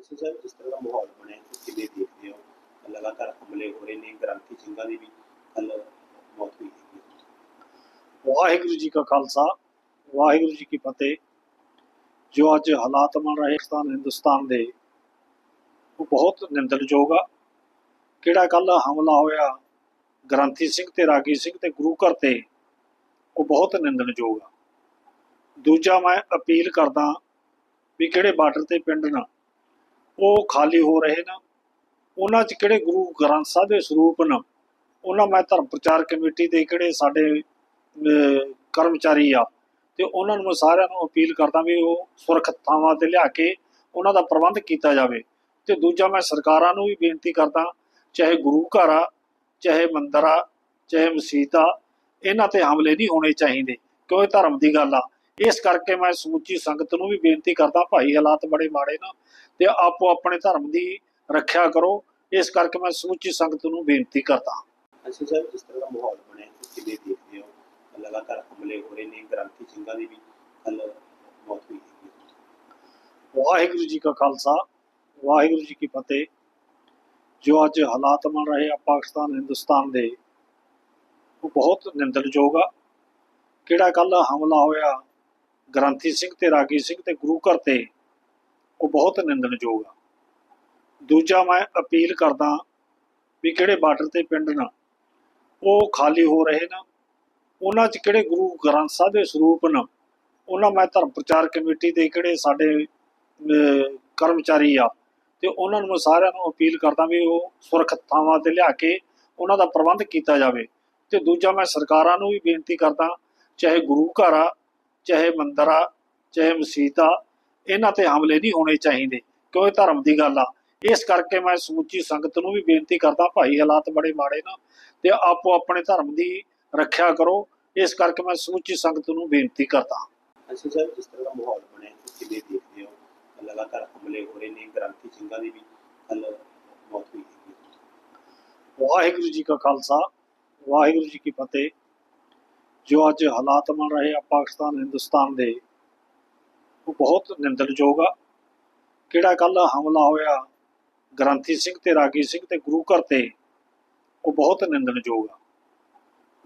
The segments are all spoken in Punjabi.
ਅਸੀਂ ਸਰ ਜਿਸ ਤਰ੍ਹਾਂ ਦਾ ਮਾਹੌਲ ਬਣਿਆ, ਤੁਸੀਂ ਕਿਵੇਂ ਦੇਖਦੇ ਹੋ? ਲਗਾਤਾਰ ਹਮਲੇ ਹੋ ਰਹੇ ਨੇ ਗ੍ਰਾਂਤੀ ਸਿੰਘਾਂ ਦੀ ਵੀ ਕੱਲ ਮੌਤ ਹੋਈ ਹੈ। ਵਾਹਿਗੁਰੂ ਜੀ ਕਾ ਖਾਲਸਾ, ਵਾਹਿਗੁਰੂ ਜੀ ਕੀ ਫਤਿਹ। ਜੋ ਅੱਜ ਹਾਲਾਤ ਬਣ ਰਹੇ ਪਾਕਿਸਤਾਨ ਹਿੰਦੁਸਤਾਨ ਦੇ, ਉਹ ਬਹੁਤ ਨਿੰਦਣਯੋਗ ਆ। ਕਿਹੜਾ ਕੱਲ ਹਮਲਾ ਹੋਇਆ, ਗ੍ਰੰਥੀ ਸਿੰਘ ਤੇ ਰਾਗੀ ਸਿੰਘ ਤੇ ਗੁਰੂ ਘਰ ਤੇ, ਉਹ ਬਹੁਤ ਨਿੰਦਣਯੋਗ ਆ। ਦੂਜਾ ਮੈਂ ਅਪੀਲ ਕਰਦਾ ਵੀ ਕਿਹੜੇ ਬਾਰਡਰ ਤੇ ਪਿੰਡ ਨਾ ਉਹ ਖਾਲੀ ਹੋ ਰਹੇ ਨਾ ਉਹਨਾਂ 'ਚ ਕਿਹੜੇ ਗੁਰੂ ਗ੍ਰੰਥ ਸਾਹਿਬ ਦੇ ਸਰੂਪ ਨਾ? ਉਹਨਾਂ ਮੈਂ ਧਰਮ ਪ੍ਰਚਾਰ ਕਮੇਟੀ ਦੇ ਕਿਹੜੇ ਸਾਡੇ ਕਰਮਚਾਰੀ ਆ, ਤੇ ਉਹਨਾਂ ਨੂੰ ਮੈਂ ਸਾਰਿਆਂ ਨੂੰ ਅਪੀਲ ਕਰਦਾ ਵੀ ਉਹ ਸੁਰੱਖਿਅਤ ਥਾਵਾਂ ਤੇ ਲਿਆ ਕੇ ਉਹਨਾਂ ਦਾ ਪ੍ਰਬੰਧ ਕੀਤਾ ਜਾਵੇ। ਤੇ ਦੂਜਾ ਮੈਂ ਸਰਕਾਰਾਂ ਨੂੰ ਵੀ ਬੇਨਤੀ ਕਰਦਾ, ਚਾਹੇ ਗੁਰੂ ਘਰ ਆ, ਚਾਹੇ ਮੰਦਰ ਆ, ਚਾਹੇ ਮਸਜਿਦ ਆ, ਇਹਨਾਂ ਤੇ ਹਮਲੇ ਨਹੀਂ ਹੋਣੇ ਚਾਹੀਦੇ, ਕਿਉਂ ਇਹ ਧਰਮ ਦੀ ਗੱਲ ਆ? ਇਸ ਕਰਕੇ ਮੈਂ ਸਮੁੱਚੀ ਸੰਗਤ ਨੂੰ ਵੀ ਬੇਨਤੀ ਕਰਦਾ, ਭਾਈ ਹਾਲਾਤ ਬੜੇ ਮਾੜੇ ਨਾ ਤੇ ਆਪੋ ਆਪਣੇ ਧਰਮ ਦੀ ਰੱਖਿਆ ਕਰੋ। ਇਸ ਕਰਕੇ ਮੈਂ ਸਮੁੱਚੀ ਸੰਗਤ ਨੂੰ ਬੇਨਤੀ ਕਰਦਾ ਅਸੀਂ ਸਰ ਜਿਸ ਤਰ੍ਹਾਂ ਦਾ ਮਾਹੌਲ ਬਣਿਆ ਤੁਸੀਂ ਕਿਵੇਂ ਦੇਖਦੇ ਹੋ। ਲਗਾਤਾਰ ਹਮਲੇ ਹੋ ਰਹੇ ਨੇ ਗ੍ਰਾਂਤੀ ਸਿੰਘਾਂ ਦੀ ਵੀ ਕੱਲ ਮੌਤ ਹੋਈ ਹੈ। ਵਾਹਿਗੁਰੂ ਜੀ ਕਾ ਖਾਲਸਾ ਵਾਹਿਗੁਰੂ ਜੀ ਕੀ ਫਤਿਹ। ਜੋ ਅੱਜ ਹਾਲਾਤ ਬਣ ਰਹੇ ਆ ਪਾਕਿਸਤਾਨ ਹਿੰਦੁਸਤਾਨ ਦੇ ਉਹ ਬਹੁਤ ਨਿੰਦਣਯੋਗ ਆ। ਕਿਹੜਾ ਕੱਲ ਹਮਲਾ ਹੋਇਆ ਗ੍ਰੰਥੀ ਸਿੰਘ ਤੇ ਰਾਗੀ ਸਿੰਘ ਤੇ ਗੁਰੂ ਘਰ ਤੇ ਉਹ ਬਹੁਤ ਨਿੰਦਣਯੋਗ ਆ। ਦੂਜਾ ਮੈਂ ਅਪੀਲ ਕਰਦਾ ਵੀ ਕਿਹੜੇ ਬਾਰਡਰ ਤੇ ਪਿੰਡ ਨਾ ਉਹ ਖਾਲੀ ਹੋ ਰਹੇ ਨਾ, ਉਹਨਾਂ 'ਚ ਕਿਹੜੇ ਗੁਰੂ ਗ੍ਰੰਥ ਸਾਹਿਬ ਦੇ ਸਰੂਪ ਨਾ, ਉਹਨਾਂ ਮੈਂ ਧਰਮ ਪ੍ਰਚਾਰ ਕਮੇਟੀ ਦੇ ਕਿਹੜੇ ਸਾਡੇ ਕਰਮਚਾਰੀ ਆ, ਤੇ ਉਹਨਾਂ ਨੂੰ ਮੈਂ ਸਾਰਿਆਂ ਨੂੰ ਅਪੀਲ ਕਰਦਾ ਵੀ ਉਹ ਸੁਰੱਖਿਅਤ ਥਾਵਾਂ ਤੇ ਲਿਆ ਕੇ ਉਹਨਾਂ ਦਾ ਪ੍ਰਬੰਧ ਕੀਤਾ ਜਾਵੇ। ਤੇ ਦੂਜਾ ਮੈਂ ਸਰਕਾਰਾਂ ਨੂੰ ਵੀ ਬੇਨਤੀ ਕਰਦਾ, ਚਾਹੇ ਗੁਰੂ ਘਰ ਆ, ਚਾਹੇ ਮੰਦਰ ਆ, ਚਾਹੇ ਮਸੀਤ ਆ ਇਹਨਾਂ ਤੇ ਹਮਲੇ ਨਹੀਂ ਹੋਣੇ ਚਾਹੀਦੇ ਕਿਉਂ ਇਹ ਧਰਮ ਦੀ ਗੱਲ ਆ? ਇਸ ਕਰਕੇ ਮੈਂ ਸਮੁੱਚੀ ਸੰਗਤ ਨੂੰ ਵੀ ਬੇਨਤੀ ਕਰਦਾ ਭਾਈ ਹਾਲਾਤ ਬੜੇ ਮਾੜੇ ਨਾ ਤੇ ਆਪੋ ਆਪਣੇ ਧਰਮ ਦੀ ਰੱਖਿਆ ਕਰੋ। ਇਸ ਕਰਕੇ ਮੈਂ ਸਮੁੱਚੀ ਸੰਗਤ ਨੂੰ ਬੇਨਤੀ ਕਰਦਾ। ਅਸੀਂ ਸਰ ਜਿਸ ਤਰ੍ਹਾਂ ਦਾ ਮਾਹੌਲ ਬਣਿਆ ਤੁਸੀਂ ਕਿਵੇਂ ਦੇਖਦੇ ਹੋ ਲਗਾਤਾਰ ਹਮਲੇ ਹੋ ਰਹੇ ਨੇ ਗ੍ਰਾਂਤੀ ਸਿੰਘਾਂ ਦੀ ਵੀ ਕੱਲ ਮੌਤ ਹੋਈ ਹੈ। ਵਾਹਿਗੁਰੂ ਜੀ ਕਾ ਖਾਲਸਾ ਵਾਹਿਗੁਰੂ ਜੀ ਕੀ ਫਤਿਹ। ਜੋ ਅੱਜ ਹਾਲਾਤ ਬਣ ਰਹੇ ਆ ਪਾਕਿਸਤਾਨ ਹਿੰਦੁਸਤਾਨ ਦੇ ਉਹ ਬਹੁਤ ਨਿੰਦਣਯੋਗ ਆ। ਕਿਹੜਾ ਕੱਲ ਹਮਲਾ ਹੋਇਆ, ਗ੍ਰੰਥੀ ਸਿੰਘ ਤੇ ਰਾਗੀ ਸਿੰਘ ਤੇ ਗੁਰੂ ਘਰ ਤੇ, ਉਹ ਬਹੁਤ ਨਿੰਦਣਯੋਗ ਆ।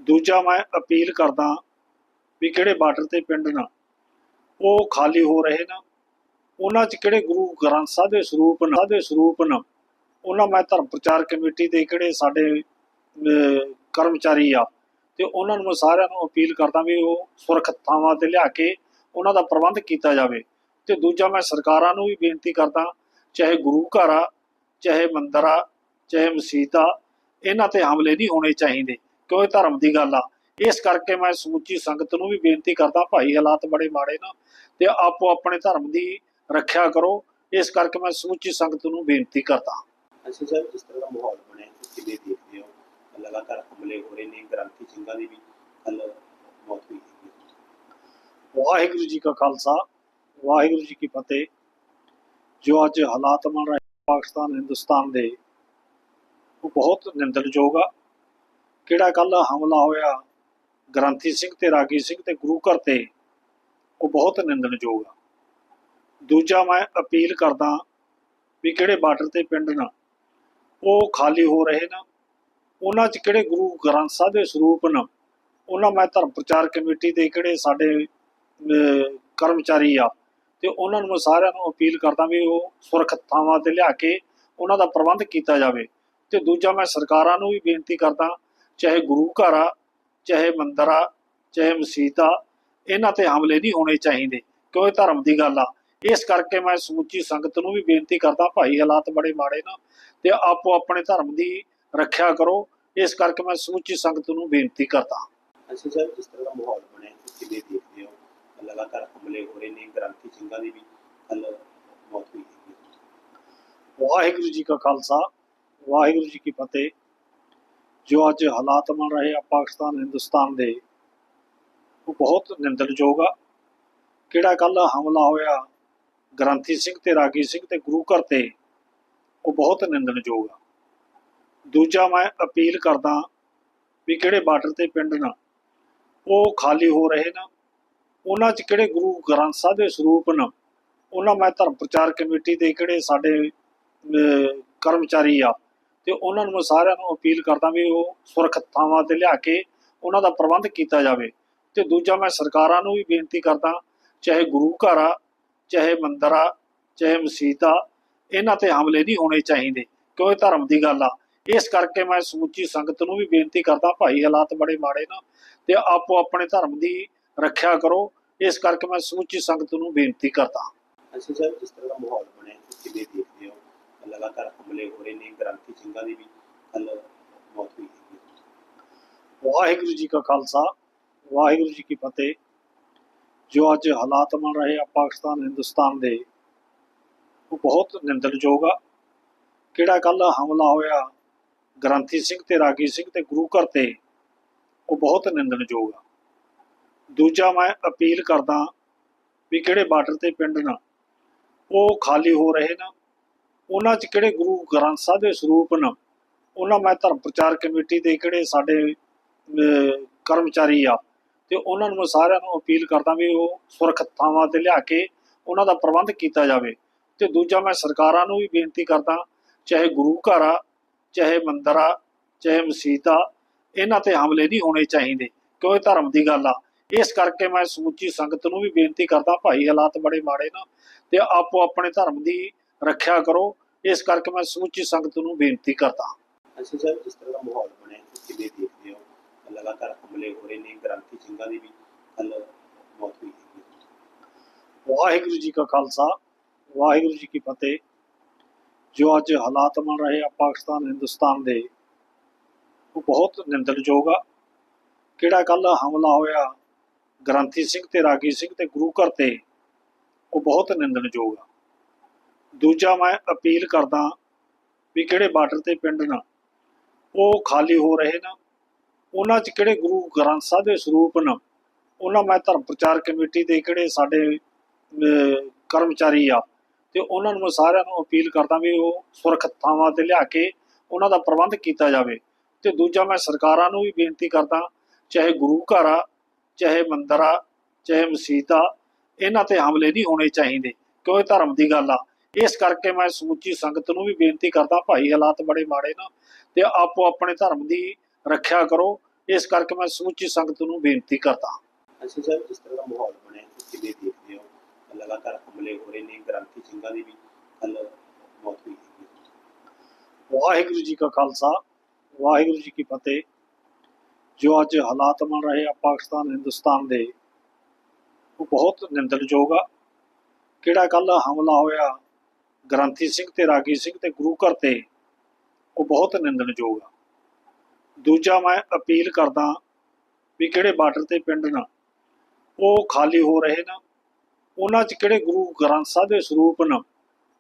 ਦੂਜਾ ਮੈਂ ਅਪੀਲ ਕਰਦਾ ਵੀ ਕਿਹੜੇ ਬਾਰਡਰ ਤੇ ਪਿੰਡ ਨਾ ਉਹ ਖਾਲੀ ਹੋ ਰਹੇ ਨਾ, ਉਹਨਾਂ 'ਚ ਕਿਹੜੇ ਗੁਰੂ ਗ੍ਰੰਥ ਸਾਹਿਬ ਦੇ ਸਰੂਪ ਨਾ, ਦੇ ਸਰੂਪ ਨਾ, ਉਹਨਾਂ ਮੈਂ ਧਰਮ ਪ੍ਰਚਾਰ ਕਮੇਟੀ ਦੇ ਕਿਹੜੇ ਸਾਡੇ ਕਰਮਚਾਰੀ ਆ, ਤੇ ਉਹਨਾਂ ਨੂੰ ਮੈਂ ਸਾਰਿਆਂ ਨੂੰ ਅਪੀਲ ਕਰਦਾ ਵੀ ਉਹ ਸੁਰੱਖਿਅਤ ਥਾਵਾਂ ਤੇ ਲਿਆ ਕੇ ਉਹਨਾਂ ਦਾ ਪ੍ਰਬੰਧ ਕੀਤਾ ਜਾਵੇ। ਤੇ ਦੂਜਾ ਮੈਂ ਸਰਕਾਰਾਂ ਨੂੰ ਵੀ ਬੇਨਤੀ ਕਰਦਾ, ਚਾਹੇ ਗੁਰੂ ਘਰ ਆ, ਚਾਹੇ ਮੰਦਰ ਆ, ਚਾਹੇ ਮਸਜਿਦ ਆ, ਇਹਨਾਂ ਤੇ ਹਮਲੇ ਨਹੀਂ ਹੋਣੇ ਚਾਹੀਦੇ, ਕਿਉਂ ਧਰਮ ਦੀ ਗੱਲ ਆ। ਇਸ ਕਰਕੇ ਮੈਂ ਸਮੁੱਚੀ ਸੰਗਤ ਨੂੰ ਵੀ ਬੇਨਤੀ ਕਰਦਾ, ਭਾਈ ਹਾਲਾਤ ਬੜੇ ਮਾੜੇ ਨਾ, ਤੇ ਆਪੋ ਆਪਣੇ ਧਰਮ ਦੀ ਰੱਖਿਆ ਕਰੋ। ਇਸ ਕਰਕੇ ਮੈਂ ਸਮੁੱਚੀ ਸੰਗਤ ਨੂੰ ਬੇਨਤੀ ਕਰਦਾ। ਅਸੀਂ ਸਰ, ਜਿਸ ਤਰ੍ਹਾਂ ਦਾ ਮਾਹੌਲ ਬਣਿਆ, ਤੁਸੀਂ ਦੇਖਦੇ ਹੋ, ਲਗਾਤਾਰ ਹਮਲੇ ਹੋ ਰਹੇ ਨੇ ਗ੍ਰਾਂਤੀ ਸਿੰਘਾਂ ਦੀ ਵੀ ਕੱਲ ਮੌਤ ਹੋਈ ਵਾਹਿਗੁਰੂ ਜੀ ਕਾ ਖਾਲਸਾ, ਵਾਹਿਗੁਰੂ ਜੀ ਕੀ ਫਤਿਹ। ਜੋ ਅੱਜ ਹਾਲਾਤ ਬਣ ਰਹੇ ਪਾਕਿਸਤਾਨ, ਹਿੰਦੁਸਤਾਨ ਦੇ, ਉਹ ਬਹੁਤ ਨਿੰਦਣਯੋਗ ਆ। ਕਿਹੜਾ ਕੱਲ ਹਮਲਾ ਹੋਇਆ, ਗ੍ਰੰਥੀ ਸਿੰਘ ਤੇ ਰਾਗੀ ਸਿੰਘ ਤੇ ਗੁਰੂ ਘਰ ਤੇ, ਉਹ ਬਹੁਤ ਨਿੰਦਣਯੋਗ ਆ। ਦੂਜਾ ਮੈਂ ਅਪੀਲ ਕਰਦਾ ਵੀ ਕਿਹੜੇ ਬਾਰਡਰ ਤੇ ਪਿੰਡ ਨਾ ਉਹ ਖਾਲੀ ਹੋ ਰਹੇ ਨਾ, ਉਹਨਾਂ 'ਚ ਕਿਹੜੇ ਗੁਰੂ ਗ੍ਰੰਥ ਸਾਹਿਬ ਦੇ ਸਰੂਪ ਨਾ, ਉਹਨਾਂ ਮੈਂ ਧਰਮ ਪ੍ਰਚਾਰ ਕਮੇਟੀ ਦੇ ਕਿਹੜੇ ਸਾਡੇ ਕਰਮਚਾਰੀ ਆ। ਤੇ ਉਹਨਾਂ ਨੂੰ ਮੈਂ ਸਾਰਿਆਂ ਨੂੰ ਅਪੀਲ ਕਰਦਾ ਵੀ ਉਹ ਸੁਰੱਖਿਅਤ ਥਾਵਾਂ ਤੇ ਲਿਆ ਕੇ ਉਹਨਾਂ ਦਾ ਪ੍ਰਬੰਧ ਕੀਤਾ ਜਾਵੇ। ਤੇ ਦੂਜਾ ਮੈਂ ਸਰਕਾਰਾਂ ਨੂੰ ਵੀ ਬੇਨਤੀ ਕਰਦਾ, ਚਾਹੇ ਗੁਰੂ ਘਰ ਆ, ਚਾਹੇ ਮੰਦਰ ਆ, ਚਾਹੇ ਮਸਜਿਦ ਆ, ਇਹਨਾਂ ਤੇ ਹਮਲੇ ਨਹੀਂ ਹੋਣੇ ਚਾਹੀਦੇ, ਕਿਉਂ ਇਹ ਧਰਮ ਦੀ ਗੱਲ ਆ। ਇਸ ਕਰਕੇ ਮੈਂ ਸਮੁੱਚੀ ਸੰਗਤ ਨੂੰ ਵੀ ਬੇਨਤੀ ਕਰਦਾ, ਭਾਈ ਹਾਲਾਤ ਬੜੇ ਮਾੜੇ ਨਾ, ਤੇ ਆਪੋ ਆਪਣੇ ਧਰਮ ਦੀ ਰੱਖਿਆ ਕਰੋ। ਇਸ ਕਰਕੇ ਮੈਂ ਸਮੁੱਚੀ ਸੰਗਤ ਨੂੰ ਬੇਨਤੀ ਕਰਦਾ। ਅਸੀਂ ਸਰ, ਜਿਸ ਤਰ੍ਹਾਂ ਦਾ ਮਾਹੌਲ ਬਣਿਆ ਕਿਵੇਂ ਦੇਖਦੇ ਹੋ। ਲਗਾਤਾਰ ਹਮਲੇ ਹੋ ਰਹੇ ਨੇ ਗ੍ਰਾਂਤੀ ਸਿੰਘਾਂ ਦੀ ਵੀ ਕੱਲ ਮੌਤ ਹੋਈ ਹੈ। ਵਾਹਿਗੁਰੂ ਜੀ ਕਾ ਖਾਲਸਾ, ਵਾਹਿਗੁਰੂ ਜੀ ਕੀ ਫਤਿਹ। ਜੋ ਅੱਜ ਹਾਲਾਤ ਬਣ ਰਹੇ ਆ ਪਾਕਿਸਤਾਨ, ਹਿੰਦੁਸਤਾਨ ਦੇ, ਉਹ ਬਹੁਤ ਨਿੰਦਣਯੋਗ ਆ। ਕਿਹੜਾ ਕੱਲ ਹਮਲਾ ਹੋਇਆ, ਗ੍ਰੰਥੀ ਸਿੰਘ ਤੇ ਰਾਗੀ ਸਿੰਘ ਤੇ ਗੁਰੂ ਘਰ ਤੇ, ਉਹ ਬਹੁਤ ਨਿੰਦਣਯੋਗ ਆ। ਦੂਜਾ ਮੈਂ ਅਪੀਲ ਕਰਦਾ ਵੀ ਕਿਹੜੇ ਬਾਰਡਰ ਤੇ ਪਿੰਡ ਨਾ, ਉਹ ਖਾਲੀ ਹੋ ਰਹੇ ਨਾ ਉਹਨਾਂ 'ਚ ਕਿਹੜੇ ਗੁਰੂ ਗ੍ਰੰਥ ਸਾਹਿਬ ਦੇ ਸਰੂਪ ਨੇ? ਉਹਨਾਂ ਮੈਂ ਧਰਮ ਪ੍ਰਚਾਰ ਕਮੇਟੀ ਦੇ ਕਿਹੜੇ ਸਾਡੇ ਕਰਮਚਾਰੀ ਆ। ਤੇ ਉਹਨਾਂ ਨੂੰ ਸਾਰਿਆਂ ਨੂੰ ਅਪੀਲ ਕਰਦਾ ਵੀ ਉਹ ਸੁਰੱਖਿਅਤ ਥਾਵਾਂ ਤੇ ਲਿਆ ਕੇ ਉਹਨਾਂ ਦਾ ਪ੍ਰਬੰਧ ਕੀਤਾ ਜਾਵੇ। ਤੇ ਦੂਜਾ ਮੈਂ ਸਰਕਾਰਾਂ ਨੂੰ ਵੀ ਬੇਨਤੀ ਕਰਦਾ, ਚਾਹੇ ਗੁਰੂ ਘਰ ਆ, ਚਾਹੇ ਮੰਦਰ ਆ, ਚਾਹੇ ਮਸਜਿਦ ਆ, ਇਹਨਾਂ ਤੇ ਹਮਲੇ ਨਹੀਂ ਹੋਣੇ ਚਾਹੀਦੇ, ਕਿਉਂ ਇਹ ਧਰਮ ਦੀ ਗੱਲ ਆ। ਇਸ ਕਰਕੇ ਮੈਂ ਸਮੁੱਚੀ ਸੰਗਤ ਨੂੰ ਵੀ ਬੇਨਤੀ ਕਰਦਾ, ਭਾਈ ਹਾਲਾਤ ਬੜੇ ਮਾੜੇ ਨੇ, ਤੇ ਆਪੋ ਆਪਣੇ ਧਰਮ ਦੀ ਰੱਖਿਆ ਕਰੋ। ਇਸ ਕਰਕੇ ਮੈਂ ਸਮੁੱਚੀ ਸੰਗਤ ਨੂੰ ਬੇਨਤੀ ਕਰਦਾ ਅਸੀਂ ਸਰ ਜਿਸ ਤਰ੍ਹਾਂ ਦਾ ਮਾਹੌਲ ਬਣਿਆ ਤੁਸੀਂ ਕਿਵੇਂ ਦੇਖਦੇ ਹੋ? ਲਗਾਤਾਰ ਹਮਲੇ ਹੋ ਰਹੇ ਨੇ ਗ੍ਰਾਂਤੀ ਸਿੰਘਾਂ ਦੀ ਵੀ ਕੱਲ ਮੌਤ ਹੋਈ ਹੈ। ਵਾਹਿਗੁਰੂ ਜੀ ਕਾ ਖਾਲਸਾ ਵਾਹਿਗੁਰੂ ਜੀ ਕੀ ਫਤਿਹ। ਜੋ ਅੱਜ ਹਾਲਾਤ ਬਣ ਰਹੇ ਆ ਪਾਕਿਸਤਾਨ ਹਿੰਦੁਸਤਾਨ ਦੇ ਉਹ ਬਹੁਤ ਨਿੰਦਣਯੋਗ ਆ। ਕਿਹੜਾ ਕੱਲ ਹਮਲਾ ਹੋਇਆ ਗ੍ਰੰਥੀ ਸਿੰਘ ਤੇ ਰਾਗੀ ਸਿੰਘ ਤੇ ਗੁਰੂ ਘਰ ਤੇ ਉਹ ਬਹੁਤ ਨਿੰਦਣਯੋਗ ਆ। ਦੂਜਾ ਮੈਂ ਅਪੀਲ ਕਰਦਾ ਵੀ ਕਿਹੜੇ ਬਾਰਡਰ ਤੇ ਪਿੰਡ ਨਾ ਉਹ ਖਾਲੀ ਹੋ ਰਹੇ ਨਾ, ਉਹਨਾਂ 'ਚ ਕਿਹੜੇ ਗੁਰੂ ਗ੍ਰੰਥ ਸਾਹਿਬ ਦੇ ਸਰੂਪ ਨਾ, ਉਹਨਾਂ ਮੈਂ ਧਰਮ ਪ੍ਰਚਾਰ ਕਮੇਟੀ ਦੇ ਕਿਹੜੇ ਸਾਡੇ ਕਰਮਚਾਰੀ ਆ, ਤੇ ਉਹਨਾਂ ਨੂੰ ਮੈਂ ਸਾਰਿਆਂ ਨੂੰ ਅਪੀਲ ਕਰਦਾ ਵੀ ਉਹ ਸੁਰੱਖਿਅਤ ਥਾਵਾਂ ਤੇ ਲਿਆ ਕੇ ਉਹਨਾਂ ਦਾ ਪ੍ਰਬੰਧ ਕੀਤਾ ਜਾਵੇ। ਤੇ ਦੂਜਾ ਮੈਂ ਸਰਕਾਰਾਂ ਨੂੰ ਵੀ ਬੇਨਤੀ ਕਰਦਾ, ਚਾਹੇ ਗੁਰੂ ਘਰ ਆ, ਚਾਹੇ ਮੰਦਰ ਆ, ਚਾਹੇ ਮਸੀਤ ਆ, ਇਹਨਾਂ ਤੇ ਹਮਲੇ ਨਹੀਂ ਹੋਣੇ ਚਾਹੀਦੇ, ਕਿਉਂਕਿ ਧਰਮ ਦੀ ਗੱਲ ਆ। ਇਸ ਕਰਕੇ ਮੈਂ ਸਮੁੱਚੀ ਸੰਗਤ ਨੂੰ ਵੀ ਬੇਨਤੀ ਕਰਦਾ ਭਾਈ ਹਾਲਾਤ ਬੜੇ ਮਾੜੇ ਨੇ ਤੇ ਆਪੋ ਆਪਣੇ ਧਰਮ ਦੀ ਰੱਖਿਆ ਕਰੋ। ਇਸ ਕਰਕੇ ਮੈਂ ਸਮੁੱਚੀ ਸੰਗਤ ਨੂੰ ਬੇਨਤੀ ਕਰਦਾ। ਅਸੀਂ ਸਰ ਜਿਸ ਤਰ੍ਹਾਂ ਦਾ ਮਾਹੌਲ ਬਣਿਆ ਤੁਸੀਂ ਕਿਵੇਂ ਦੇਖਦੇ ਹੋ ਲਗਾਤਾਰ ਹਮਲੇ ਹੋ ਰਹੇ ਨੇ ਗ੍ਰਾਂਤੀ ਸਿੰਘਾਂ ਦੀ ਵੀ ਕੱਲ ਮੌਤ ਹੋਈ ਹੈ। ਵਾਹਿਗੁਰੂ ਜੀ ਕਾ ਖਾਲਸਾ ਵਾਹਿਗੁਰੂ ਜੀ ਕੀ ਫਤਿਹ। ਜੋ ਅੱਜ ਹਾਲਾਤ ਬਣ ਰਹੇ ਆ ਪਾਕਿਸਤਾਨ ਹਿੰਦੁਸਤਾਨ ਦੇ ਉਹ ਬਹੁਤ ਨਿੰਦਣਯੋਗ ਆ। ਕਿਹੜਾ ਕੱਲ ਹਮਲਾ ਹੋਇਆ ਗ੍ਰੰਥੀ ਸਿੰਘ ਤੇ ਰਾਗੀ ਸਿੰਘ ਤੇ ਗੁਰੂ ਘਰ ਤੇ ਉਹ ਬਹੁਤ ਨਿੰਦਣਯੋਗ ਆ। ਦੂਜਾ ਮੈਂ ਅਪੀਲ ਕਰਦਾ ਵੀ ਕਿਹੜੇ ਬਾਰਡਰ ਤੇ ਪਿੰਡ ਨਾ ਉਹ ਖਾਲੀ ਹੋ ਰਹੇ ਨਾ, ਉਹਨਾਂ 'ਚ ਕਿਹੜੇ ਗੁਰੂ ਗ੍ਰੰਥ ਸਾਹਿਬ ਦੇ ਸਰੂਪ ਨਾ, ਉਹਨਾਂ ਮੈਂ ਧਰਮ ਪ੍ਰਚਾਰ ਕਮੇਟੀ ਦੇ ਕਿਹੜੇ ਸਾਡੇ ਕਰਮਚਾਰੀ ਆ, ਤੇ ਉਹਨਾਂ ਨੂੰ ਮੈਂ ਸਾਰਿਆਂ ਨੂੰ ਅਪੀਲ ਕਰਦਾ ਵੀ ਉਹ ਸੁਰੱਖਿਅਤ ਥਾਵਾਂ ਤੇ ਲਿਆ ਕੇ ਉਹਨਾਂ ਦਾ ਪ੍ਰਬੰਧ ਕੀਤਾ ਜਾਵੇ। ਤੇ ਦੂਜਾ ਮੈਂ ਸਰਕਾਰਾਂ ਨੂੰ ਵੀ ਬੇਨਤੀ ਕਰਦਾ, ਚਾਹੇ ਗੁਰੂ ਘਰ ਆ ਚਾਹੇ ਮੰਦਿਰ ਚਾਹੇ ਆ ਇਹਨਾਂ ਤੇ ਹਮਲੇ ਨਹੀਂ ਹੋਣੇ ਚਾਹੀਦੇ ਕਿਉਂ ਇਹ ਧਰਮ ਦੀ ਗੱਲ ਆ? ਇਸ ਕਰਕੇ ਮੈਂ ਸਮੁੱਚੀ ਸੰਗਤ ਨੂੰ ਵੀ ਬੇਨਤੀ ਕਰਦਾ ਭਾਈ ਹਾਲਾਤ ਬੜੇ ਮਾੜੇ ਨੇ ਤੇ ਆਪੋ ਆਪਣੇ ਧਰਮ ਦੀ ਰੱਖਿਆ ਕਰੋ। ਇਸ ਕਰਕੇ ਮੈਂ ਸਮੁੱਚੀ ਸੰਗਤ ਨੂੰ ਬੇਨਤੀ ਕਰਦਾ। ਅਸੀਂ ਸਰ ਜਿਸ ਤਰ੍ਹਾਂ ਦਾ ਮਾਹੌਲ ਬਣਿਆ ਤੁਸੀਂ ਕਿਵੇਂ ਦੇਖਦੇ ਹੋ ਲਗਾਤਾਰ ਹਮਲੇ ਹੋ ਰਹੇ ਨੇ ਗ੍ਰਾਂਤੀ ਸਿੰਘਾਂ ਦੀ ਵੀ ਕੱਲ ਮੌਤ ਹੋਈ ਹੈ। ਵਾਹਿਗੁਰੂ ਜੀ ਕਾ ਖਾਲਸਾ ਵਾਹਿਗੁਰੂ ਜੀ ਕੀ ਫਤਿਹ। ਜੋ ਅੱਜ ਹਾਲਾਤ ਬਣ ਰਹੇ ਆ ਪਾਕਿਸਤਾਨ, ਹਿੰਦੁਸਤਾਨ ਦੇ, ਉਹ ਬਹੁਤ ਨਿੰਦਣਯੋਗ ਆ। ਕਿਹੜਾ ਕੱਲ ਹਮਲਾ ਹੋਇਆ, ਗ੍ਰੰਥੀ ਸਿੰਘ ਤੇ ਰਾਗੀ ਸਿੰਘ ਤੇ ਗੁਰੂ ਘਰ ਤੇ, ਉਹ ਬਹੁਤ ਨਿੰਦਣਯੋਗ ਆ। ਦੂਜਾ ਮੈਂ ਅਪੀਲ ਕਰਦਾ ਵੀ ਕਿਹੜੇ ਬਾਰਡਰ ਤੇ ਪਿੰਡ ਨਾ ਉਹ ਖਾਲੀ ਹੋ ਰਹੇ ਨਾ, ਉਹਨਾਂ 'ਚ ਕਿਹੜੇ ਗੁਰੂ ਗ੍ਰੰਥ ਸਾਹਿਬ ਦੇ ਸਰੂਪ ਨਾ,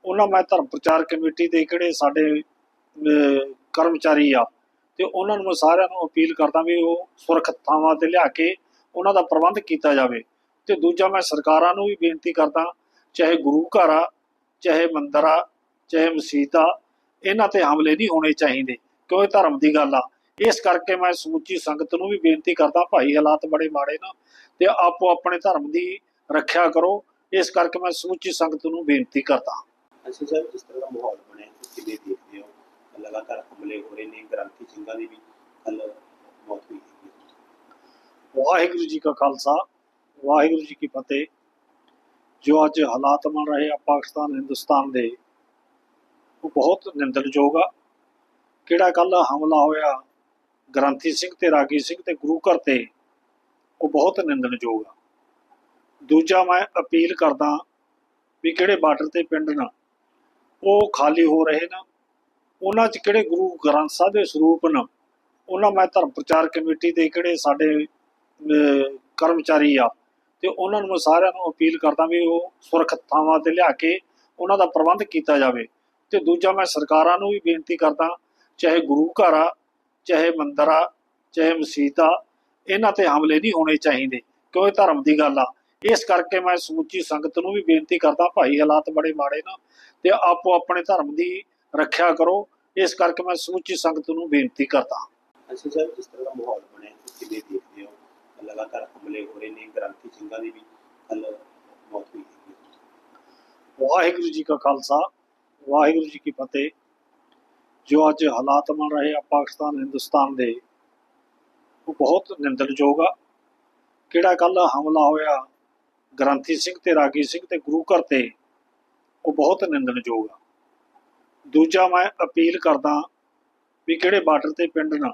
ਉਹਨਾਂ ਮੈਂ ਧਰਮ ਪ੍ਰਚਾਰ ਕਮੇਟੀ ਦੇ ਕਿਹੜੇ ਸਾਡੇ ਕਰਮਚਾਰੀ ਆ ਤੇ ਉਹਨਾਂ ਨੂੰ ਮੈਂ ਸਾਰਿਆਂ ਨੂੰ ਅਪੀਲ ਕਰਦਾ ਵੀ ਉਹ ਸੁਰੱਖਿਅਤ ਥਾਵਾਂ ਤੇ ਲਿਆ ਕੇ ਉਹਨਾਂ ਦਾ ਪ੍ਰਬੰਧ ਕੀਤਾ ਜਾਵੇ। ਤੇ ਦੂਜਾ ਮੈਂ ਸਰਕਾਰਾਂ ਨੂੰ ਵੀ ਬੇਨਤੀ ਕਰਦਾ, ਚਾਹੇ ਗੁਰੂ ਘਰ ਆ, ਚਾਹੇ ਮੰਦਿਰ ਆ, ਚਾਹੇ ਮਸਜਿਦ ਆ, ਇਹਨਾਂ ਤੇ ਹਮਲੇ ਨਹੀਂ ਹੋਣੇ ਚਾਹੀਦੇ, ਕਿਉਂ ਧਰਮ ਦੀ ਗੱਲ ਆ। ਇਸ ਕਰਕੇ ਮੈਂ ਸਮੁੱਚੀ ਸੰਗਤ ਨੂੰ ਵੀ ਬੇਨਤੀ ਕਰਦਾ, ਭਾਈ ਹਾਲਾਤ ਬੜੇ ਮਾੜੇ ਨੇ, ਤੇ ਆਪੋ ਆਪਣੇ ਧਰਮ ਦੀ ਰੱਖਿਆ ਕਰੋ। ਇਸ ਕਰਕੇ ਮੈਂ ਸਮੁੱਚੀ ਸੰਗਤ ਨੂੰ ਬੇਨਤੀ ਕਰਦਾ। ਅਸੀਂ ਸਰ, ਜਿਸ ਤਰ੍ਹਾਂ ਦਾ ਮਾਹੌਲ ਬਣਿਆ, ਤੁਸੀਂ ਦੇਖਦੇ ਹੋ? ਲਗਾਤਾਰ ਹਮਲੇ ਹੋ ਰਹੇ ਨੇ ਗ੍ਰਾਂਤੀ ਸਿੰਘਾਂ ਦੀ ਵੀ ਕੱਲ ਮੌਤ ਹੋਈ ਹੈ। ਵਾਹਿਗੁਰੂ ਜੀ ਕਾ ਖਾਲਸਾ, ਵਾਹਿਗੁਰੂ ਜੀ ਕੀ ਫਤਿਹ। ਜੋ ਅੱਜ ਹਾਲਾਤ ਬਣ ਰਹੇ ਆ ਪਾਕਿਸਤਾਨ, ਹਿੰਦੁਸਤਾਨ ਦੇ, ਉਹ ਬਹੁਤ ਨਿੰਦਣਯੋਗ ਆ। ਕਿਹੜਾ ਕੱਲ ਹਮਲਾ ਹੋਇਆ, ਗ੍ਰੰਥੀ ਸਿੰਘ ਤੇ ਰਾਗੀ ਸਿੰਘ ਤੇ ਗੁਰੂ ਘਰ ਤੇ, ਉਹ ਬਹੁਤ ਨਿੰਦਣਯੋਗ ਆ। ਦੂਜਾ ਮੈਂ ਅਪੀਲ ਕਰਦਾ ਵੀ ਕਿਹੜੇ ਬਾਰਡਰ ਤੇ ਪਿੰਡ ਨਾ ਉਹ ਖਾਲੀ ਹੋ ਰਹੇ ਨਾ ਉਹਨਾਂ 'ਚ ਕਿਹੜੇ ਗੁਰੂ ਗ੍ਰੰਥ ਸਾਹਿਬ ਦੇ ਸਰੂਪ ਨੇ? ਉਹਨਾਂ ਮੈਂ ਧਰਮ ਪ੍ਰਚਾਰ ਕਮੇਟੀ ਦੇ ਕਿਹੜੇ ਸਾਡੇ ਕਰਮਚਾਰੀ ਆ। ਤੇ ਉਹਨਾਂ ਨੂੰ ਮੈਂ ਸਾਰਿਆਂ ਨੂੰ ਅਪੀਲ ਕਰਦਾ ਵੀ ਉਹ ਸੁਰੱਖਿਅਤ ਥਾਵਾਂ ਤੇ ਲਿਆ ਕੇ ਉਹਨਾਂ ਦਾ ਪ੍ਰਬੰਧ ਕੀਤਾ ਜਾਵੇ। ਤੇ ਦੂਜਾ ਮੈਂ ਸਰਕਾਰਾਂ ਨੂੰ ਵੀ ਬੇਨਤੀ ਕਰਦਾ, ਚਾਹੇ ਗੁਰੂ ਘਰ ਆ, ਚਾਹੇ ਮੰਦਰ ਆ, ਚਾਹੇ ਮਸਜਿਦ ਆ, ਇਹਨਾਂ ਤੇ ਹਮਲੇ ਨਹੀਂ ਹੋਣੇ ਚਾਹੀਦੇ, ਕਿਉਂ ਇਹ ਧਰਮ ਦੀ ਗੱਲ ਆ? ਇਸ ਕਰਕੇ ਮੈਂ ਸਮੁੱਚੀ ਸੰਗਤ ਨੂੰ ਵੀ ਬੇਨਤੀ ਕਰਦਾ, ਭਾਈ ਹਾਲਾਤ ਬੜੇ ਮਾੜੇ ਨੇ, ਤੇ ਆਪੋ ਆਪਣੇ ਧਰਮ ਦੀ ਰੱਖਿਆ ਕਰੋ ਇਸ ਕਰਕੇ ਮੈਂ ਸਮੁੱਚੀ ਸੰਗਤ ਨੂੰ ਬੇਨਤੀ ਕਰਦਾ ਅਸੀਂ ਸਰ ਜਿਸ ਤਰ੍ਹਾਂ ਦਾ ਮਾਹੌਲ ਬਣਿਆ ਤੁਸੀਂ ਕਿਵੇਂ ਦੇਖਦੇ ਹੋ ਲਗਾਤਾਰ ਹਮਲੇ ਹੋ ਰਹੇ ਨੇ ਗ੍ਰਾਂਤੀ ਸਿੰਘਾਂ ਦੀ ਵੀ ਕੱਲ ਮੌਤ ਹੋਈ ਹੈ। ਵਾਹਿਗੁਰੂ ਜੀ ਕਾ ਖਾਲਸਾ ਵਾਹਿਗੁਰੂ ਜੀ ਕੀ ਫਤਿਹ। ਜੋ ਅੱਜ ਹਾਲਾਤ ਬਣ ਰਹੇ ਆ ਪਾਕਿਸਤਾਨ ਹਿੰਦੁਸਤਾਨ ਦੇ ਉਹ ਬਹੁਤ ਨਿੰਦਣਯੋਗ ਆ। ਕਿਹੜਾ ਕੱਲ ਹਮਲਾ ਹੋਇਆ ਗ੍ਰੰਥੀ ਸਿੰਘ ਤੇ ਰਾਗੀ ਸਿੰਘ ਤੇ ਗੁਰੂ ਘਰ ਤੇ ਉਹ ਬਹੁਤ ਨਿੰਦਣਯੋਗ ਆ। ਦੂਜਾ ਮੈਂ ਅਪੀਲ ਕਰਦਾ ਵੀ ਕਿਹੜੇ ਬਾਰਡਰ ਤੇ ਪਿੰਡ ਨਾ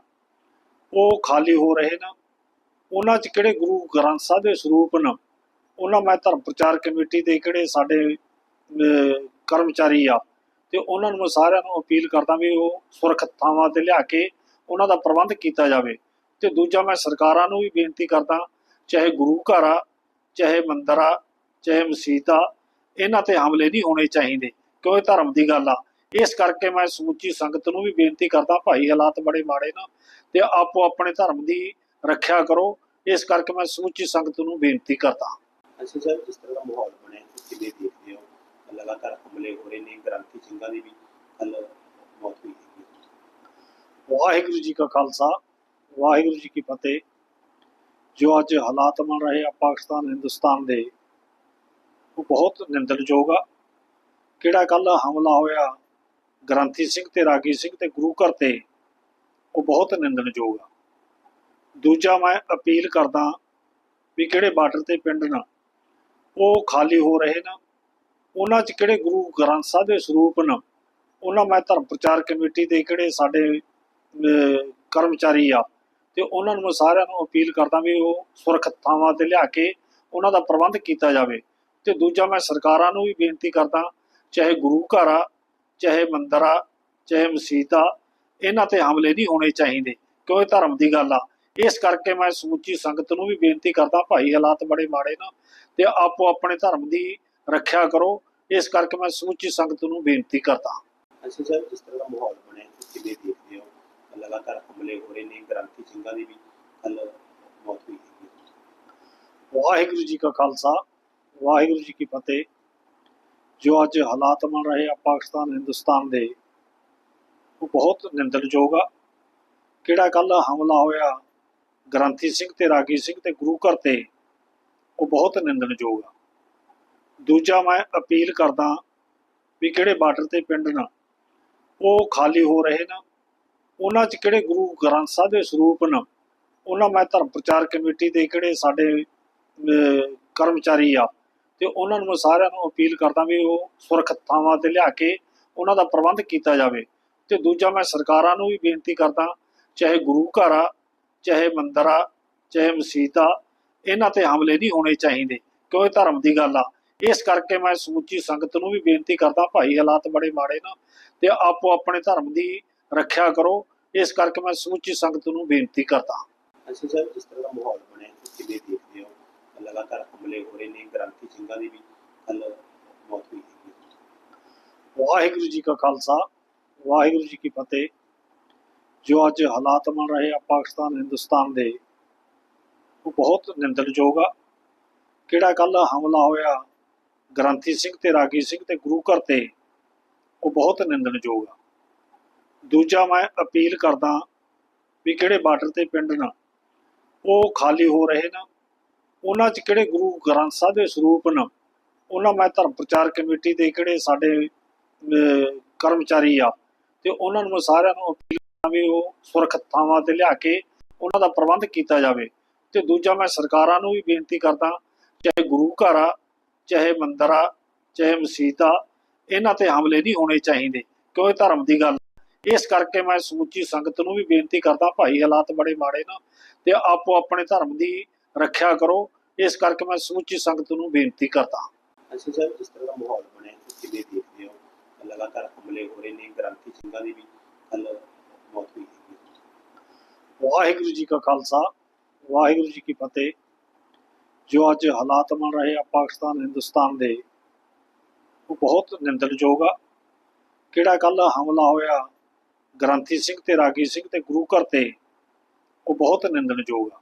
ਉਹ ਖਾਲੀ ਹੋ ਰਹੇ ਨਾ, ਉਹਨਾਂ 'ਚ ਕਿਹੜੇ ਗੁਰੂ ਗ੍ਰੰਥ ਸਾਹਿਬ ਦੇ ਸਰੂਪ ਨਾ, ਉਹਨਾਂ ਮੈਂ ਧਰਮ ਪ੍ਰਚਾਰ ਕਮੇਟੀ ਦੇ ਕਿਹੜੇ ਸਾਡੇ ਕਰਮਚਾਰੀ ਆ, ਤੇ ਉਹਨਾਂ ਨੂੰ ਮੈਂ ਸਾਰਿਆਂ ਨੂੰ ਅਪੀਲ ਕਰਦਾ ਵੀ ਉਹ ਸੁਰੱਖਿਅਤ ਥਾਵਾਂ ਤੇ ਲਿਆ ਕੇ ਉਹਨਾਂ ਦਾ ਪ੍ਰਬੰਧ ਕੀਤਾ ਜਾਵੇ। ਤੇ ਦੂਜਾ ਮੈਂ ਸਰਕਾਰਾਂ ਨੂੰ ਵੀ ਬੇਨਤੀ ਕਰਦਾ, ਚਾਹੇ ਗੁਰੂ ਘਰ ਆ, ਚਾਹੇ ਮੰਦਰ ਆ, ਚਾਹੇ ਮਸੀਤ ਆ, ਇਹਨਾਂ ਤੇ ਹਮਲੇ ਨਹੀਂ ਹੋਣੇ ਚਾਹੀਦੇ, ਕਿਉਂਕਿ ਧਰਮ ਦੀ ਗੱਲ ਆ। ਇਸ ਕਰਕੇ ਮੈਂ ਸਮੁੱਚੀ ਸੰਗਤ ਨੂੰ ਵੀ ਬੇਨਤੀ ਕਰਦਾ ਭਾਈ ਹਾਲਾਤ ਬੜੇ ਮਾੜੇ ਨਾ ਤੇ ਆਪੋ ਆਪਣੇ ਧਰਮ ਦੀ ਰੱਖਿਆ ਕਰੋ। ਇਸ ਕਰਕੇ ਮੈਂ ਸਮੁੱਚੀ ਸੰਗਤ ਨੂੰ ਬੇਨਤੀ ਕਰਦਾ। ਅੱਛਾ ਸਰ ਜਿਸ ਤਰ੍ਹਾਂ ਦਾ ਮਾਹੌਲ ਬਣਿਆ ਤੁਸੀਂ ਕਿਵੇਂ ਦੇਖਦੇ ਹੋ ਲਗਾਤਾਰ ਹਮਲੇ ਹੋ ਰਹੇ ਨੇ ਗ੍ਰੰਥੀ ਸਿੰਘਾਂ ਦੀ ਵੀ ਕੱਲ ਮੌਤ ਹੋਈ ਹੈ। ਵਾਹਿਗੁਰੂ ਜੀ ਕਾ ਖਾਲਸਾ ਵਾਹਿਗੁਰੂ ਜੀ ਕੀ ਫਤਿਹ। ਜੋ ਅੱਜ ਹਾਲਾਤ ਬਣ ਰਹੇ ਆ ਪਾਕਿਸਤਾਨ ਹਿੰਦੁਸਤਾਨ ਦੇ ਉਹ ਬਹੁਤ ਨਿੰਦਣਯੋਗ ਆ। ਕਿਹੜਾ ਕੱਲ ਹਮਲਾ ਹੋਇਆ ਗ੍ਰੰਥੀ ਸਿੰਘ ਤੇ ਰਾਗੀ ਸਿੰਘ ਤੇ ਗੁਰੂ ਘਰ ਤੇ ਉਹ ਬਹੁਤ ਨਿੰਦਣਯੋਗ ਆ। ਦੂਜਾ ਮੈਂ ਅਪੀਲ ਕਰਦਾ ਵੀ ਕਿਹੜੇ ਬਾਰਡਰ ਤੇ ਪਿੰਡ ਨਾ ਉਹ ਖਾਲੀ ਹੋ ਰਹੇ ਨਾ, ਉਹਨਾਂ 'ਚ ਕਿਹੜੇ ਗੁਰੂ ਗ੍ਰੰਥ ਸਾਹਿਬ ਦੇ ਸਰੂਪ ਨਾ, ਉਹਨਾਂ ਮੈਂ ਧਰਮ ਪ੍ਰਚਾਰ ਕਮੇਟੀ ਦੇ ਕਿਹੜੇ ਸਾਡੇ ਕਰਮਚਾਰੀ ਆ, ਤੇ ਉਹਨਾਂ ਨੂੰ ਮੈਂ ਸਾਰਿਆਂ ਨੂੰ ਅਪੀਲ ਕਰਦਾ ਵੀ ਉਹ ਸੁਰੱਖਿਅਤ ਥਾਵਾਂ ਤੇ ਲਿਆ ਕੇ ਉਹਨਾਂ ਦਾ ਪ੍ਰਬੰਧ ਕੀਤਾ ਜਾਵੇ। ਤੇ ਦੂਜਾ ਮੈਂ ਸਰਕਾਰਾਂ ਨੂੰ ਵੀ ਬੇਨਤੀ ਕਰਦਾ, ਚਾਹੇ ਗੁਰੂ ਘਰ ਆ ਚਾਹੇ ਮੰਦਿਰ ਚਾਹੇ ਆ ਇਹਨਾਂ ਤੇ ਹਮਲੇ ਨਹੀਂ ਹੋਣੇ ਚਾਹੀਦੇ ਕਿਉਂ ਇਹ ਧਰਮ ਦੀ ਗੱਲ ਆ? ਇਸ ਕਰਕੇ ਮੈਂ ਸਮੁੱਚੀ ਸੰਗਤ ਨੂੰ ਵੀ ਬੇਨਤੀ ਕਰਦਾ ਭਾਈ ਹਾਲਾਤ ਬੜੇ ਮਾੜੇ ਨਾ ਤੇ ਆਪੋ ਆਪਣੇ ਧਰਮ ਦੀ ਰੱਖਿਆ ਕਰੋ ਇਸ ਕਰਕੇ ਮੈਂ ਸਮੁੱਚੀ ਸੰਗਤ ਨੂੰ ਬੇਨਤੀ ਕਰਦਾ। ਅੱਛਾ ਸਰ ਜਿਸ ਤਰ੍ਹਾਂ ਦਾ ਮਾਹੌਲ ਬਣਿਆ ਤੁਸੀਂ ਕਿਵੇਂ ਦੇਖਦੇ ਹੋ ਲਗਾਤਾਰ ਹਮਲੇ ਹੋ ਰਹੇ ਨੇ ਗ੍ਰੰਥੀ ਸਿੰਘਾਂ ਦੀ ਵੀ ਕੱਲ ਮੌਤ ਹੋਈ ਹੈ। ਵਾਹਿਗੁਰੂ ਜੀ ਕਾ ਖਾਲਸਾ ਵਾਹਿਗੁਰੂ ਜੀ ਕੀ ਫਤਿਹ। ਜੋ ਅੱਜ ਹਾਲਾਤ ਬਣ ਰਹੇ ਆ ਪਾਕਿਸਤਾਨ, ਹਿੰਦੁਸਤਾਨ ਦੇ, ਉਹ ਬਹੁਤ ਨਿੰਦਣਯੋਗ ਆ। ਕਿਹੜਾ ਕੱਲ ਹਮਲਾ ਹੋਇਆ, ਗ੍ਰੰਥੀ ਸਿੰਘ ਤੇ ਰਾਗੀ ਸਿੰਘ ਤੇ ਗੁਰੂ ਘਰ ਤੇ, ਉਹ ਬਹੁਤ ਨਿੰਦਣਯੋਗ ਆ। ਦੂਜਾ ਮੈਂ ਅਪੀਲ ਕਰਦਾ ਵੀ ਕਿਹੜੇ ਬਾਰਡਰ ਤੇ ਪਿੰਡ ਨਾ ਉਹ ਖਾਲੀ ਹੋ ਰਹੇ ਨਾ, ਉਹਨਾਂ 'ਚ ਕਿਹੜੇ ਗੁਰੂ ਗ੍ਰੰਥ ਸਾਹਿਬ ਦੇ ਸਰੂਪ ਨਾ, ਉਹਨਾਂ ਮੈਂ ਧਰਮ ਪ੍ਰਚਾਰ ਕਮੇਟੀ ਦੇ ਕਿਹੜੇ ਸਾਡੇ ਕਰਮਚਾਰੀ ਆ ਤੇ ਉਹਨਾਂ ਨੂੰ ਮੈਂ ਸਾਰਿਆਂ ਨੂੰ ਅਪੀਲ ਕਰਦਾ ਵੀ ਉਹ ਸੁਰੱਖਿਅਤ ਥਾਵਾਂ ਤੇ ਲਿਆ ਕੇ ਉਹਨਾਂ ਦਾ ਪ੍ਰਬੰਧ ਕੀਤਾ ਜਾਵੇ। ਤੇ ਦੂਜਾ ਮੈਂ ਸਰਕਾਰਾਂ ਨੂੰ ਵੀ ਬੇਨਤੀ ਕਰਦਾ, ਚਾਹੇ ਗੁਰੂ ਘਰ ਆ, ਚਾਹੇ ਮੰਦਿਰ ਆ, ਚਾਹੇ ਮਸਜਿਦ ਆ, ਇਹਨਾਂ ਤੇ ਹਮਲੇ ਨਹੀਂ ਹੋਣੇ ਚਾਹੀਦੇ, ਕਿਉਂ ਇਹ ਧਰਮ ਦੀ ਗੱਲ ਆ। ਇਸ ਕਰਕੇ ਮੈਂ ਸਮੁੱਚੀ ਸੰਗਤ ਨੂੰ ਵੀ ਬੇਨਤੀ ਕਰਦਾ, ਭਾਈ ਹਾਲਾਤ ਬੜੇ ਮਾੜੇ ਨਾ, ਤੇ ਆਪੋ ਆਪਣੇ ਧਰਮ ਦੀ ਰੱਖਿਆ ਕਰੋ। ਇਸ ਕਰਕੇ ਮੈਂ ਸਮੁੱਚੀ ਸੰਗਤ ਨੂੰ ਬੇਨਤੀ ਕਰਦਾ। ਅੱਛਾ ਸਰ ਜਿਸ ਤਰ੍ਹਾਂ ਦਾ ਮਾਹੌਲ ਬਣਿਆ ਕਿਵੇਂ ਦੇਖਦੇ ਹੋ? ਲਗਾਤਾਰ ਹਮਲੇ ਹੋ ਰਹੇ ਨੇ ਗ੍ਰੰਥੀ ਸਿੰਘਾਂ ਦੀ ਵੀ ਕੱਲ ਮੌਤ ਹੋਈ ਹੈ। ਵਾਹਿਗੁਰੂ ਜੀ ਕਾ ਖਾਲਸਾ, ਵਾਹਿਗੁਰੂ ਜੀ ਕੀ ਫਤਿਹ। ਜੋ ਅੱਜ ਹਾਲਾਤ ਬਣ ਰਹੇ ਆ ਪਾਕਿਸਤਾਨ, ਹਿੰਦੁਸਤਾਨ ਦੇ, ਉਹ ਬਹੁਤ ਨਿੰਦਣਯੋਗ ਆ। ਕਿਹੜਾ ਕੱਲ ਹਮਲਾ ਹੋਇਆ, ਗ੍ਰੰਥੀ ਸਿੰਘ ਤੇ ਰਾਗੀ ਸਿੰਘ ਤੇ ਗੁਰੂ ਘਰ ਤੇ, ਉਹ ਬਹੁਤ ਨਿੰਦਣਯੋਗ ਆ। ਦੂਜਾ ਮੈਂ ਅਪੀਲ ਕਰਦਾ ਵੀ ਕਿਹੜੇ ਬਾਰਡਰ ਤੇ ਪਿੰਡ ਨਾ, ਉਹ ਖਾਲੀ ਹੋ ਰਹੇ ਨਾ ਉਹਨਾਂ 'ਚ ਕਿਹੜੇ ਗੁਰੂ ਗ੍ਰੰਥ ਸਾਹਿਬ ਦੇ ਸਰੂਪ ਨਾ? ਉਹਨਾਂ ਮੈਂ ਧਰਮ ਪ੍ਰਚਾਰ ਕਮੇਟੀ ਦੇ ਕਿਹੜੇ ਸਾਡੇ ਕਰਮਚਾਰੀ ਆ। ਤੇ ਉਹਨਾਂ ਨੂੰ ਸਾਰਿਆਂ ਨੂੰ ਅਪੀਲ ਕਰਦਾ ਵੀ ਉਹ ਸੁਰੱਖਿਅਤ ਥਾਵਾਂ ਤੇ ਲਿਆ ਕੇ ਉਹਨਾਂ ਦਾ ਪ੍ਰਬੰਧ ਕੀਤਾ ਜਾਵੇ। ਤੇ ਦੂਜਾ ਮੈਂ ਸਰਕਾਰਾਂ ਨੂੰ ਵੀ ਬੇਨਤੀ ਕਰਦਾ, ਚਾਹੇ ਗੁਰੂ ਘਰ ਆ, ਚਾਹੇ ਮੰਦਿਰ ਆ, ਚਾਹੇ ਮਸਜਿਦ ਆ, ਇਹਨਾਂ ਤੇ ਹਮਲੇ ਨਹੀਂ ਹੋਣੇ ਚਾਹੀਦੇ ਕਿਉਂਕਿ ਧਰਮ ਦੀ ਗੱਲ ਇਸ ਕਰਕੇ ਮੈਂ ਸਮੁੱਚੀ ਸੰਗਤ ਨੂੰ ਵੀ ਬੇਨਤੀ ਕਰਦਾ, ਭਾਈ ਹਾਲਾਤ ਬੜੇ ਮਾੜੇ ਨਾ, ਤੇ ਆਪੋ ਆਪਣੇ ਧਰਮ ਦੀ ਰੱਖਿਆ ਕਰੋ। ਇਸ ਕਰਕੇ ਮੈਂ ਸਮੁੱਚੀ ਸੰਗਤ ਨੂੰ ਬੇਨਤੀ ਕਰਦਾ ਅੱਛਾ ਸਰ ਜਿਸ ਤਰ੍ਹਾਂ ਦਾ ਮਾਹੌਲ ਬਣਿਆ ਤੁਸੀਂ ਕਿਵੇਂ ਦੇਖਦੇ ਹੋ? ਲਗਾਤਾਰ ਹਮਲੇ ਹੋ ਰਹੇ ਨੇ ਗ੍ਰੰਥੀ ਸਿੰਘਾਂ ਦੀ ਵੀ ਕੱਲ ਮੌਤ ਹੋਈ ਵਾਹਿਗੁਰੂ ਜੀ ਕਾ ਖਾਲਸਾ ਵਾਹਿਗੁਰੂ ਜੀ ਕੀ ਫਤਿਹ। ਜੋ ਅੱਜ ਹਾਲਾਤ ਬਣ ਰਹੇ ਆ ਪਾਕਿਸਤਾਨ ਹਿੰਦੁਸਤਾਨ ਦੇ ਉਹ ਬਹੁਤ ਨਿੰਦਣਯੋਗ ਆ। ਕਿਹੜਾ ਕੱਲ ਹਮਲਾ ਹੋਇਆ ਗ੍ਰੰਥੀ ਸਿੰਘ ਤੇ ਰਾਗੀ ਸਿੰਘ ਤੇ ਗੁਰੂ ਘਰ ਤੇ ਉਹ ਬਹੁਤ ਨਿੰਦਣਯੋਗ ਆ।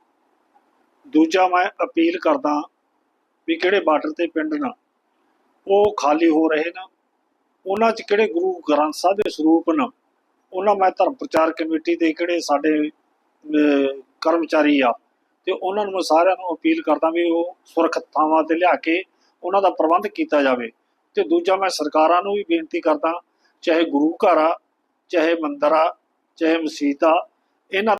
ਦੂਜਾ ਮੈਂ ਅਪੀਲ ਕਰਦਾ ਵੀ ਕਿਹੜੇ ਬਾਰਡਰ ਤੇ ਪਿੰਡ ਨਾ ਉਹ ਖਾਲੀ ਹੋ ਰਹੇ ਨਾ, ਉਹਨਾਂ 'ਚ ਕਿਹੜੇ ਗੁਰੂ ਗ੍ਰੰਥ ਸਾਹਿਬ ਦੇ ਸਰੂਪ ਨਾ, ਉਹਨਾਂ ਮੈਂ ਧਰਮ ਪ੍ਰਚਾਰ ਕਮੇਟੀ ਦੇ ਕਿਹੜੇ ਸਾਡੇ ਕਰਮਚਾਰੀ ਆ, ਤੇ ਉਹਨਾਂ ਨੂੰ ਮੈਂ ਸਾਰਿਆਂ ਨੂੰ ਅਪੀਲ ਕਰਦਾ ਵੀ ਉਹ ਸੁਰੱਖਿਅਤ ਥਾਵਾਂ ਤੇ ਲਿਆ ਕੇ ਉਹਨਾਂ ਦਾ ਪ੍ਰਬੰਧ ਕੀਤਾ ਜਾਵੇ। ਤੇ ਦੂਜਾ ਮੈਂ ਸਰਕਾਰਾਂ ਨੂੰ ਵੀ ਬੇਨਤੀ ਕਰਦਾ, ਚਾਹੇ ਗੁਰੂ ਘਰ ਆ, ਚਾਹੇ ਮੰਦਰ ਆ, ਚਾਹੇ ਮਸੀਤ ਆ, ਇਹਨਾਂ